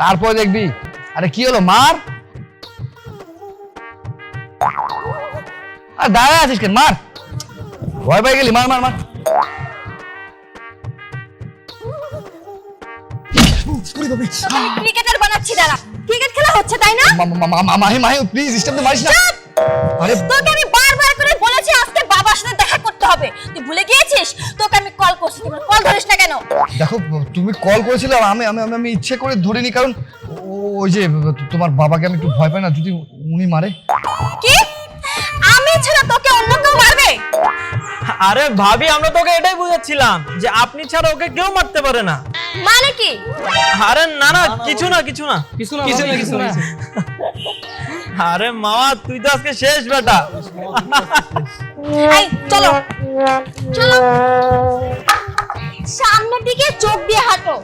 তারপর দেখবি। আরে কি হলো? মার! আর দাঁড়ায় আছিস কেন? মার! ভয় পাই গেলি? মার মার মার! ক্রিকেটার বানাচ্ছি দাঁড়া। ক্রিকেট খেলা হচ্ছে তাই না? মাহি মাহি প্লিজ স্টপ মারিস না। আরে তোকে আমি ভুলে গিয়েছিস? তোকে আমি কল করছি তুমি কল ধরিস না কেন? দেখো তুমি কল করেছিলে আর আমি আমি আমি- ইচ্ছে করে ধরিনি কারণ ওই যে তোমার বাবাকে আমি একটু ভয় পাই না যদি উনি মারে। কি? আমি ছাড়া তোকে অন্য কেউ মারবে? আরে ভাবি আমরা তোকে এটাই বুঝাচ্ছিলাম যে আপনি ছাড়া ওকে কেউ মারতে পারে না। মানে কি? আরে না না কিছু না কিছু না। কিছু না কিছু না কিছু না। আরে মামা তুই তো আজকে শেষ বেটা। এই চলো। চলো। সামনের দিকে চোখ দিয়ে হাঁটো।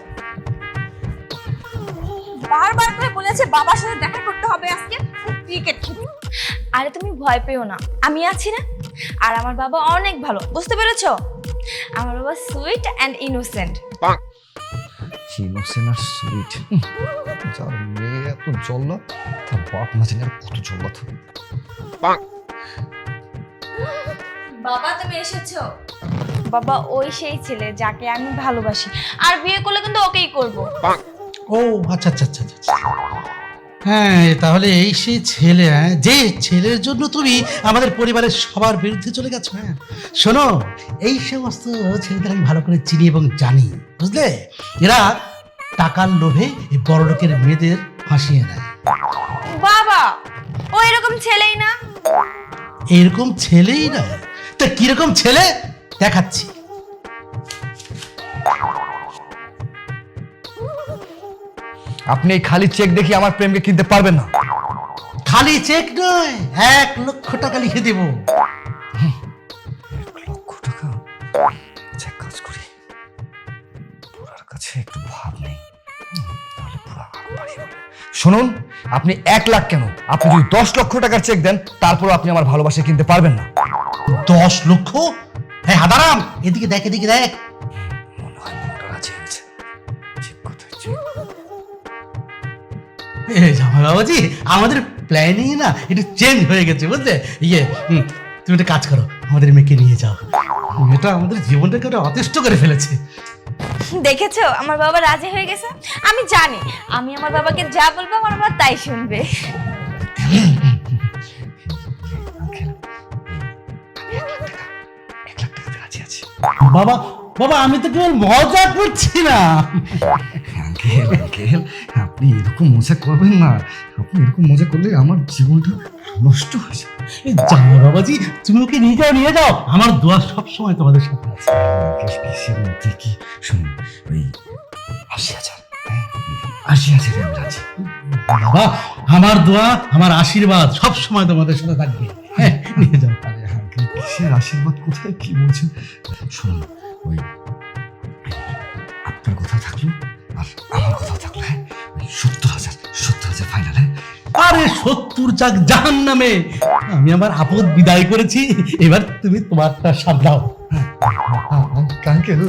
বারবার করে বলেছে বাবার সাথে দেখা করতে হবে আজকে। ক্রিকেট আরে তুমি ভয় পেও না আমি আছি না। আর আমার বাবা অনেক ভালো বুঝতে পেরেছ? আমার বাবা সুইট অ্যান্ড ইনোসেন্ট ইনোসেন্ট আর সুইট যার মেয়ে এত জল্লাদ তার বাপ না জানি আর কত জল্লাদ হবে বাবা তুমি এসেছ? বাবা ওই সেই ছেলে যাকে আমি ভালোবাসি। আর বিয়ে করলে কিন্তু ওকেই করব। ও আচ্ছা আচ্ছা আচ্ছা আচ্ছা। হ্যাঁ তাহলে এই সেই ছেলে হ্যাঁ যে ছেলের জন্য তুমি আমাদের পরিবারের সবার বিরুদ্ধে চলে গেছো হ্যাঁ। শোনো এই সমস্ত ছেলেদের আমি ভালো করে চিনি এবং জানি বুঝলে? এরা টাকার লোভে এই বড় লোকের মেয়েদের ফাঁসিয়ে নেয় বাবা ও এরকম ছেলেই না? এইরকম ছেলেই না। তা কীরকম ছেলে? দেখাচ্ছি। আপনি এই খালি চেক দেখি আমার প্রেমকে কিনতে পারবেন না। খালি চেক নয় এক লক্ষ টাকা লিখে দেবো। লক্ষ টাকা? আচ্ছা কাজ করি। বুড়ার কাছে একটু ভাব নেই। তাহলে বুড়া আরও বাড়িয়ে বলবে। শুনুন আপনি এক লাখ কেন? আপনি যদি দশ লক্ষ টাকার চেক দেন তারপর আপনি আমার ভালোবাসা কিনতে পারবেন না। দশ লক্ষ? হ্যাঁ হাদারাম! এদিকে দেখ এদিকে দেখ। মনে হয় মোটা চেক কোথায় চেক বাবাজি আমাদের প্ল্যানিং না একটু চেঞ্জ হয়ে গেছে বুঝলে? ইয়ে তুমি একটা কাজ করো আমাদের মেয়েকে নিয়ে যাও। মেয়েটা আমাদের জীবনটাকে অতিষ্ঠ করে ফেলেছে। দেখেছ? আমার বাবা রাজি হয়ে গেছে? আমি জানি আমি আমার বাবাকে যা বলব আমার বাবা তাই শুনবে। বাবা বাবা আমি তো কেবল মজা করছি না। আঙ্কেল আঙ্কেল আপনি এরকম মজা করবেন না। আপনি এরকম মজা করলে আমার জীবনটা নষ্ট হয়ে যাবে। জামাই বাবাজি তুমি ওকে নিয়ে যাও নিয়ে যাও। আমার দোয়া সবসময় তোমাদের সাথে আছে। কিসের মধ্যে কি শুনুন ওই আশি হাজার হ্যাঁ? আশি হাজারে আমি রাজি বাবা আমার দোয়া আমার আশীর্বাদ সব সময় তোমাদের সাথে থাকবে। হ্যাঁ নিয়ে যাও। আরে আঙ্কেল কিসের আশীর্বাদ কোথায় কি বলছেন? শুনুন ওই আপনার কথা থাকল? আর আমার কথা থাকল হ্যাঁ সত্তর হাজার সত্তর হাজার ফাইনাল হ্যাঁ আরে সত্তর চাক জাহান নামে আমি আমার আপদ বিদায় করেছি, এবার তুমি তোমারটা সামলাও। আঙ্কেল